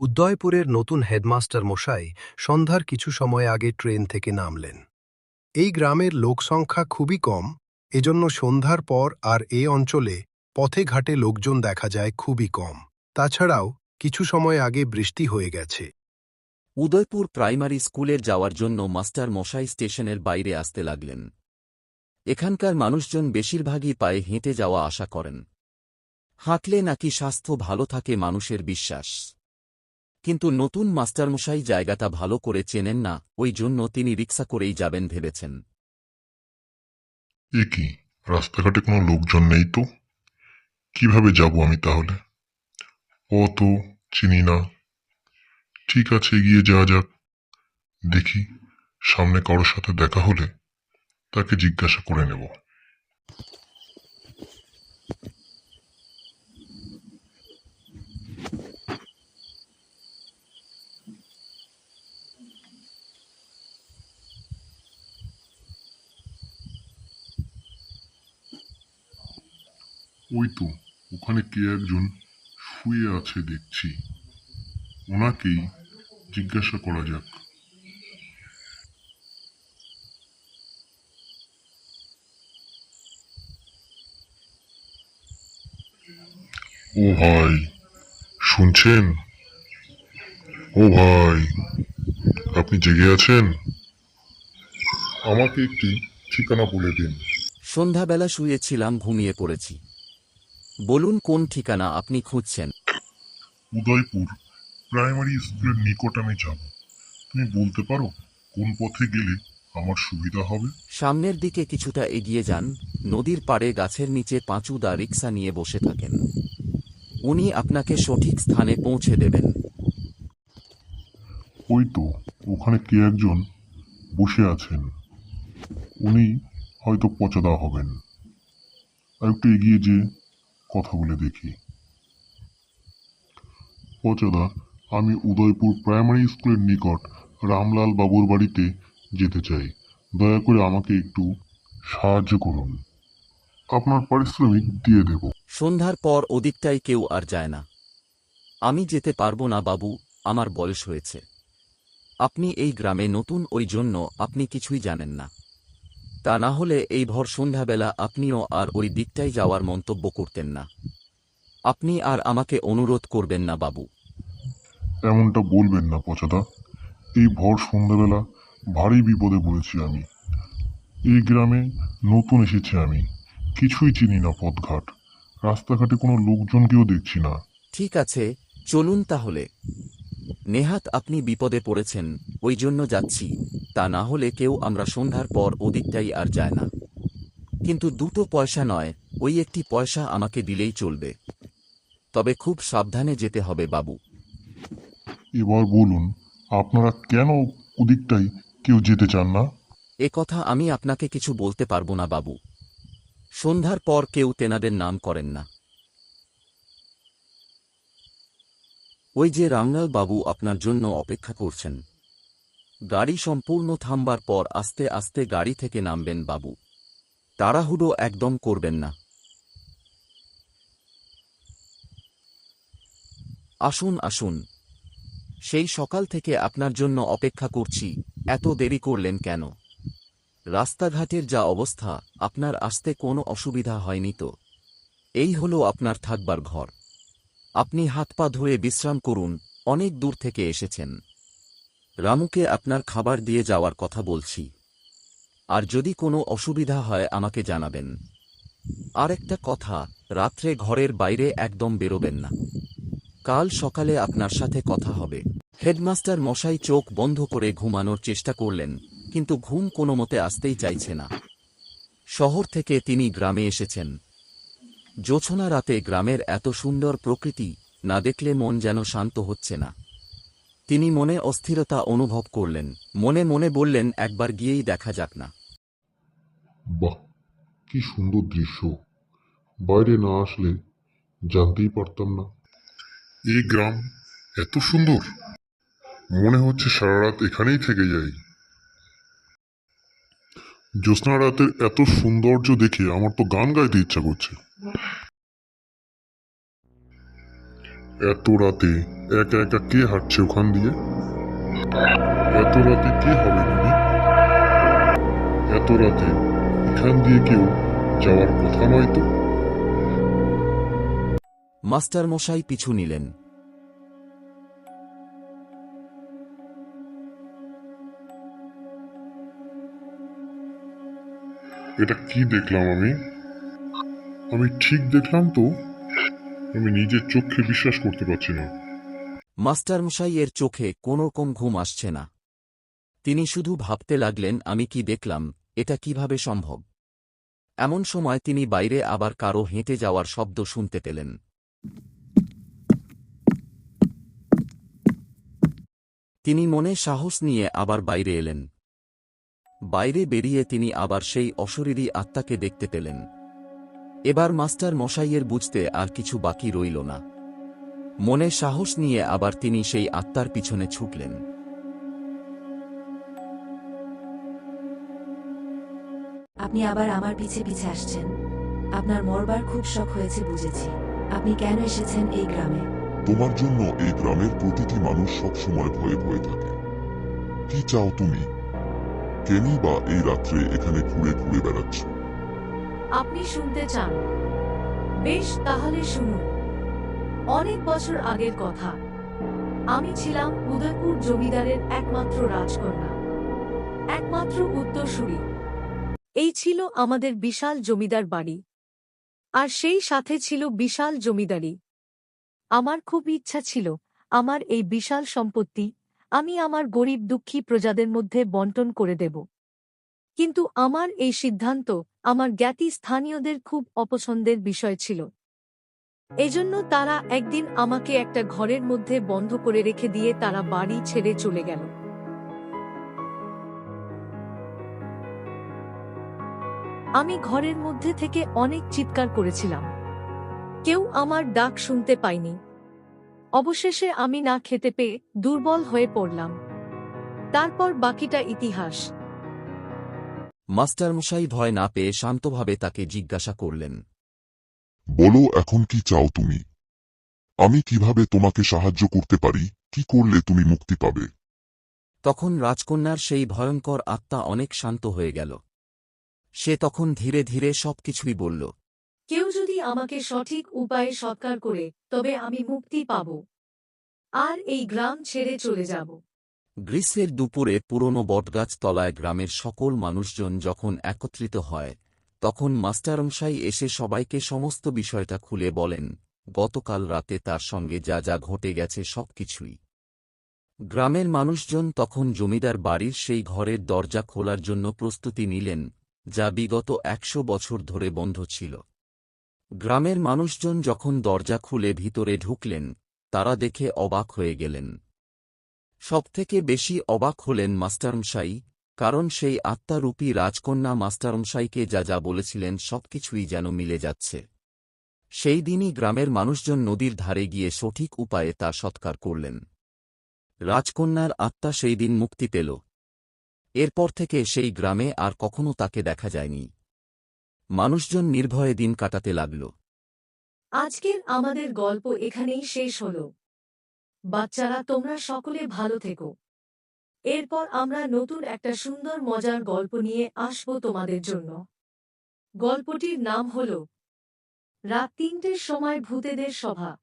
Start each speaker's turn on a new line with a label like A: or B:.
A: উদয়পুরের নতুন হেডমাস্টার মশাই সন্ধ্যার কিছু সময় আগে ট্রেন থেকে নামলেন। এই গ্রামের লোকসংখ্যা খুবই কম, এজন্য সন্ধ্যার পর আর এ অঞ্চলে পথে ঘাটে লোকজন দেখা যায় খুবই কম। তাছাড়াও কিছু সময় আগে বৃষ্টি হয়ে গেছে।
B: উদয়পুর প্রাইমারি স্কুলের যাওয়ার জন্য মাস্টার মশাই স্টেশনের বাইরে আসতে লাগলেন। এখানকার মানুষজন বেশিরভাগই পায়ে হেঁটে যাওয়া আশা করেন। হাঁটলে নাকি স্বাস্থ্য ভালো থাকে মানুষের বিশ্বাস। কিন্তু নতুন মাস্টারমশাই জায়গাটা ভালো করে চেনেন না, ওই জন্য তিনি রিক্সা করেই যাবেন ভেবেছেন।
C: কি, রাস্তাঘাটে কোনো লোকজন নেই তো? কীভাবে যাব আমি তাহলে? ও তো চিনি না। ঠিক আছে, এগিয়ে যাওয়া যাক। দেখি, সামনে কারোর সাথে দেখা হলে তাকে জিজ্ঞাসা করে নেব। ওই তো ওখানে কে একজন শুয়ে আছে দেখছি। ওনাকেই জিজ্ঞাসা করা যাক। ও ভাই, শুনছেন? ও ভাই, আপনি জেগে আছেন? আমাকে একটি ঠিকানা বলে দিন।
B: সন্ধ্যাবেলা শুয়েছিলাম, ঘুমিয়ে পড়েছি। বলুন কোন ঠিকানা আপনি খুঁজছেন?
C: উদয়পুর প্রাইমারি স্কুলের নিকট আমি যাব। তুমি বলতে পারো কোন পথে গেলে আমার সুবিধা হবে?
B: সামনের দিকে কিছুটা এগিয়ে যান নদীর পাড়ে গাছের নিচে পাঁচুদা রিক্সা নিয়ে বসে থাকেন। উনি আপনাকে সঠিক স্থানে পৌঁছে দেবেন।
C: ওই তো ওখানে কে একজন বসে আছেন। উনি হয়তো পচদা হবেন। আর একটু এগিয়ে যে কথা বলে দেখি। পচদা আমি উদয়পুর প্রাইমারি স্কুলের নিকট রামলাল বাবুর বাড়িতে যেতে চাই। দয়া করে আমাকে একটু সাহায্য করুন। আপনার পারিশ্রমিক দিয়ে দেব।
B: সন্ধ্যার পর ওদিকটাই কেউ আর যায় না। আমি যেতে পারব না বাবু, আমার বয়স হয়েছে। আপনি এই গ্রামে নতুন ওই জন্য আপনি কিছুই জানেন না। তা না হলে এই ভর সন্ধ্যাবেলা আপনিও আর ওই দিকটাই যাওয়ার মন্তব্য করতেন না। আপনি আর আমাকে অনুরোধ করবেন না বাবু।
C: এমনটা বলবেন না পচাদা। এই ভর সন্ধ্যাবেলা ভারী বিপদে পড়েছি আমি। এই গ্রামে নতুন এসেছি আমি। কিছুই চিনি না পথঘাট। রাস্তাঘাটে কোনো লোকজনকেও দেখছি না।
B: ঠিক আছে চলুন তাহলে। নেহাত আপনি বিপদে পড়েছেন ওই জন্য যাচ্ছি। তা না হলে কেউ আমরা সন্ধ্যার পর ওদিকটাই আর যায় না। কিন্তু দুটো পয়সা নয় ওই একটি পয়সা আমাকে দিলেই চলবে। তবে খুব সাবধানে যেতে হবে বাবু।
C: এবার বলুন আপনারা কেন ওদিকটাই কেউ যেতে চান না?
B: এ কথা আমি আপনাকে কিছু বলতে পারব না বাবু। সন্ধ্যার পর কেউ তেনাদের নাম করেন না। ওই যে রামলাল বাবু আপনার জন্য অপেক্ষা করছেন। গাড়ি সম্পূর্ণ থামবার পর আস্তে আস্তে গাড়ি থেকে নামবেন বাবু। তাড়াহুড়ো একদম করবেন না। আসুন আসুন। সেই সকাল থেকে আপনার জন্য অপেক্ষা করছি, এত দেরি করলেন কেন? রাস্তাঘাটের যা অবস্থা, আপনার আসতে কোনো অসুবিধা হয়নি তো? এই হলো আপনার থাকবার ঘর। আপনি হাত পা ধুয়ে বিশ্রাম করুন, অনেক দূর থেকে এসেছেন। রামুকে আপনার খাবার দিয়ে যাওয়ার কথা বলছি। আর যদি কোনো অসুবিধা হয়, আমাকে জানাবেন। আর একটা কথা, রাত্রে ঘরের বাইরে একদম বেরোবেন না। কাল সকালে আপনার সাথে কথা হবে। হেডমাস্টার মশাই চোখ বন্ধ করে ঘুমানোর চেষ্টা করলেন, কিন্তু ঘুম কোনো মতে আসতেই চাইছে না। শহর থেকে তিনি গ্রামে এসেছেন। জোছনা রাতে গ্রামের এত সুন্দর প্রকৃতি, না দেখলে মন যেন শান্ত হচ্ছে না। তিনি মনে অস্থিরতা অনুভব করলেন, মনে মনে বললেন, একবার গিয়েই দেখা যাক না।
C: বাহ, কি সুন্দর দৃশ্য। বাইরে না আসলে জানতেই পারতাম না। এই গ্রাম এত সুন্দর। মনে হচ্ছে সারা রাত এখানেই থেকে যাই। জ্যোৎস্না রাতের এত সৌন্দর্য দেখে আমার তো গান গাইতে ইচ্ছা করছে। এত রাতে একা একা কে হাঁটছে ওখান দিয়ে? এত রাতে কে হবে তুমি এত রাতে এখান দিয়ে কেউ যাওয়ার কথা নয় তো?
B: মাস্টার মশাই পিছু নিলেন।
C: এটা কি দেখলাম আমি? আমি ঠিক দেখলাম তো? আমি নিজের চোখে বিশ্বাস করতে পারছি না।
B: মাস্টার মশাই এর চোখে কোনো রকম ঘুম আসছে না। তিনি শুধু ভাবতে লাগলেন, আমি কি দেখলাম, এটা কীভাবে সম্ভব? এমন সময় তিনি বাইরে আবার কারও হেঁটে যাওয়ার শব্দ শুনতে পেলেন। তিনি মনে সাহস নিয়ে আবার বাইরে এলেন। বাইরে বেরিয়ে তিনি আবার সেই অশরীরী আত্মাকে দেখতে পেলেন। এবার মাস্টার মশাইয়ের বুঝতে আর কিছু বাকি রইল না। মনে সাহস নিয়ে আবার তিনি সেই আত্মার পিছনে ছুটলেন।
D: আপনি আবার আমার পিছে পিছে আসছেন। আপনার মরবার খুব শখ হয়েছে বুঝেছি। আপনি কেন এসেছেন এই গ্রামে?
E: তোমার জন্য এই গ্রামের প্রতিটি মানুষ সবসময় ভয়ে ভয়ে থাকে। কি চাও তুমি? কেনই বা এই রাত্রে এখানে ঘুরে ঘুরে বেড়াচ্ছ?
F: আপনি শুনতে চান। বেশ, তাহলে শুনুন। অনেক বছর আগের কথা। আমি ছিলাম উদয়পুর জমিদারের একমাত্র রাজকন্যা। একমাত্র উত্তরসূরি। এই ছিল আমাদের বিশাল জমিদার বাড়ি। আর সেই সাথে ছিল বিশাল জমিদারি। আমার খুব ইচ্ছা ছিল, আমার এই বিশাল সম্পত্তি আমি আমার গরিব দুঃখী প্রজাদের মধ্যে বন্টন করে দেব। কিন্তু আমার এই সিদ্ধান্ত আমার জ্ঞাতি স্থানীয়দের খুব অপছন্দের বিষয় ছিল। এজন্য তারা একদিন আমাকে একটা ঘরের মধ্যে বন্ধ করে রেখে দিয়ে তারা বাড়ি ছেড়ে চলে গেল। আমি ঘরের মধ্যে থেকে অনেক চিৎকার করেছিলাম। কেউ আমার ডাক শুনতে পায়নি। অবশেষে আমি না খেতে পেয়ে দুর্বল হয়ে পড়লাম। তারপর বাকিটা ইতিহাস।
B: মাস্টারমশাই ভয় না পেয়ে শান্তভাবে তাকে জিজ্ঞাসা করলেন।
E: বলো এখন কি চাও তুমি? আমি কীভাবে তোমাকে সাহায্য করতে পারি? কি করলে তুমি মুক্তি পাবে?
B: তখন রাজকন্যার সেই ভয়ঙ্কর আত্মা অনেক শান্ত হয়ে গেল। সে তখন ধীরে ধীরে সবকিছুই বলল
F: কেউ যদি আমাকে সঠিক উপায়ে সৎকার করে তবে আমি মুক্তি পাব। আর এই গ্রাম ছেড়ে চলে যাব।
B: গ্রীষ্মের দুপুরে পুরনো বটগাছতলায় গ্রামের সকল মানুষজন যখন একত্রিত হয়, তখন মাস্টারমশাই এসে সবাইকে সমস্ত বিষয়টা খুলে বলেন, গতকাল রাতে তার সঙ্গে যা যা ঘটে গেছে সবকিছুই গ্রামের মানুষজন তখন জমিদার বাড়ির সেই ঘরের দরজা খোলার জন্য প্রস্তুতি নিলেন, যা বিগত একশো বছর ধরে বন্ধ ছিল। গ্রামের মানুষজন যখন দরজা খুলে ভিতরে ঢুকলেন, তারা দেখে অবাক হয়ে গেলেন। সবথেকে বেশি অবাক হলেন মাস্টারমশাই, কারণ সেই আত্মারূপী রাজকন্যা মাস্টারমশাইকে যা যা বলেছিলেন সবকিছুই যেন মিলে যাচ্ছে। সেই দিনই গ্রামের মানুষজন নদীর ধারে গিয়ে সঠিক উপায়ে তা সৎকার করলেন। রাজকন্যার আত্মা সেই দিন মুক্তি পেল। এরপর থেকে সেই গ্রামে আর কখনো তাকে দেখা যায়নি। মানুষজন নির্ভয়ে দিন কাটাতে লাগল।
F: আজকের আমাদের গল্প এখানেই শেষ হল। বাচ্চারা, তোমরা সকলে ভালো থেকো। এরপর আমরা নতুন একটা সুন্দর, মজার গল্প নিয়ে আসব তোমাদের জন্য। গল্পটির নাম হল, রাত তিনটের সময় ভূতেদের সভা।